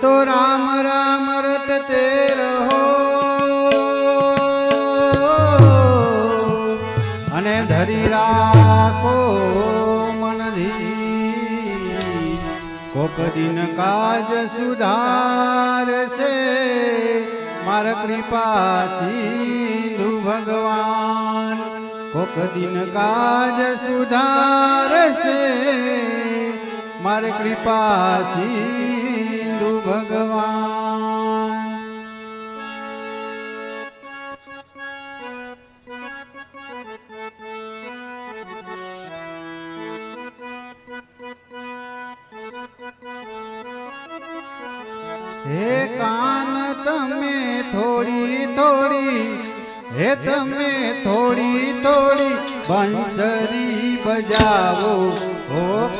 તો રામ રામ રટતે રહો. અને ધરી રાખો મનધી કોક દિન કાજ સુધારશે. માર કૃપા સિંધુ ભગવાન. કોક દિન કાજ સુધારશે. માર કૃપા સિંધુ પાંડુ ભગવાન. હે કાન તમે થોડી થોડી હે તમે થોડી થોડી બંસરી બજાવો ઓ